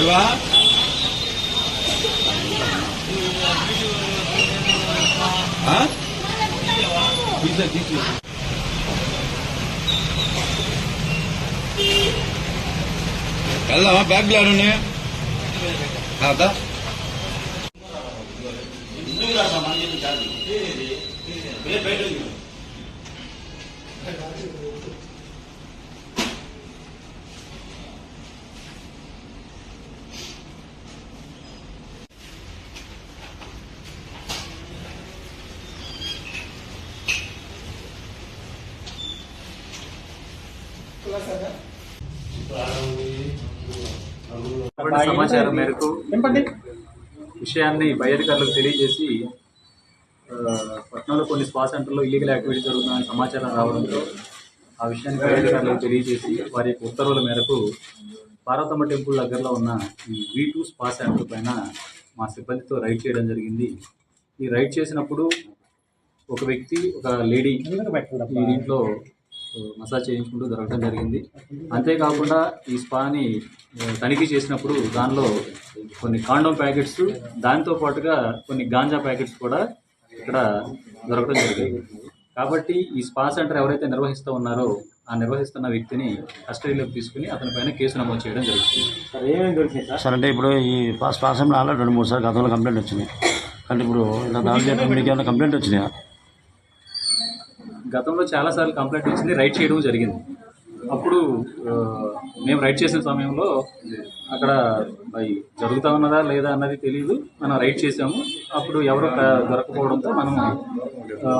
శివా ఆ? తీసే తీసి వెళ్దామా బ్యాగ్లు ఆడున్నాయి కాదా ఇటువంటి సమాచారం మేరకు విషయాన్ని పై అధికారులకు తెలియజేసి పట్నంలో కొన్ని స్పా సెంటర్లో ఇల్లీగల్ యాక్టివిటీ జరుగుతుందని సమాచారం రావడంతో ఆ విషయాన్ని పై అధికారులకు తెలియజేసి వారి యొక్క ఉత్తర్వుల మేరకు పార్వతమ్మ టెంపుల్ దగ్గరలో ఉన్న ఈ వీ టూ స్పా సెంటర్ పైన మా సిబ్బందితో రైడ్ చేయడం జరిగింది. ఈ రైడ్ చేసినప్పుడు ఒక వ్యక్తి ఒక లేడీ ఈ దీంట్లో మసాజ్ చేయించుకుంటూ దొరకడం జరిగింది. అంతేకాకుండా ఈ స్పాని తనిఖీ చేసినప్పుడు దానిలో కొన్ని కాండోమ్ ప్యాకెట్స్ దాంతో పాటుగా కొన్ని గాంజా ప్యాకెట్స్ కూడా ఇక్కడ దొరకడం జరిగింది. కాబట్టి ఈ స్పా సెంటర్ ఎవరైతే నిర్వహిస్తూ ఉన్నారో ఆ నిర్వహిస్తున్న వ్యక్తిని కస్టడీలోకి తీసుకుని అతని పైన కేసు నమోదు చేయడం జరుగుతుంది. సార్ అంటే ఇప్పుడు ఈ పాసంలో ఆల్రెడీ రెండు మూడు సార్లు గతంలో కంప్లైంట్ వచ్చింది కానీ ఇప్పుడు ఇలా ఏమైనా కంప్లైంట్ వచ్చినాయా? గతంలో చాలాసార్లు కంప్లైంట్ వచ్చింది రైడ్ చేయడం జరిగింది. అప్పుడు మేము రైడ్ చేసిన సమయంలో అక్కడ అవి జరుగుతా ఉన్నదా లేదా అన్నది తెలియదు మనం రైడ్ చేసాము అప్పుడు ఎవరు దొరకపోవడంతో మనం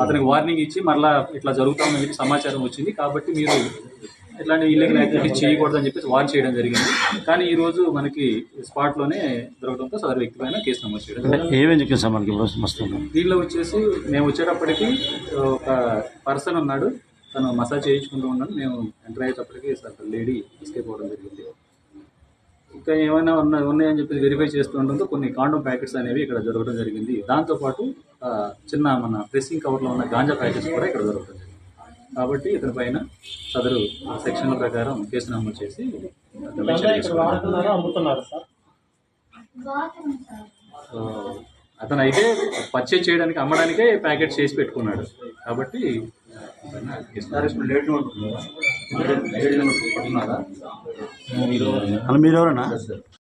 అతనికి వార్నింగ్ ఇచ్చి మరలా ఇట్లా జరుగుతామని చెప్పి సమాచారం వచ్చింది. కాబట్టి మీరు ఇట్లాంటి ఇల్లీగల్ యాక్టివిటీ చేయకూడదని చెప్పేసి వార్న్ చేయడం జరిగింది. కానీ ఈ రోజు మనకి స్పాట్లోనే దొరకడంతో సదరు వ్యక్తి పైన కేసు నమోదు చేయడం. ఏమేమి మనకి దీనిలో వచ్చేసి మేము వచ్చేటప్పటికి ఒక పర్సన్ ఉన్నాడు. తను మసాజ్ చేయించుకుంటూ ఉన్నాడు. మేము ఎంటర్ అయ్యేటప్పటికి అసలు లేడీ ఎస్కేప్ అవ్వడం జరిగింది. ఇంకా ఏమైనా ఉన్నా ఉన్నాయని చెప్పి వెరిఫై చేస్తూ ఉండడంతో కొన్ని కాండోమ్ ప్యాకెట్స్ అనేవి ఇక్కడ జరగడం జరిగింది. దాంతోపాటు చిన్న మన ప్రెస్సింగ్ కవర్లో ఉన్న గాంజా ప్యాకెట్స్ కూడా ఇక్కడ జరిగింది కాబట్టి ఇతని పైన సదరు సెక్షన్ల ప్రకారం కేసు నమోదు చేసి అతను అయితే పర్చేజ్ చేయడానికి అమ్మడానికే ప్యాకెట్ చేసి పెట్టుకున్నాడు. కాబట్టి మీరు ఎవరన్నా?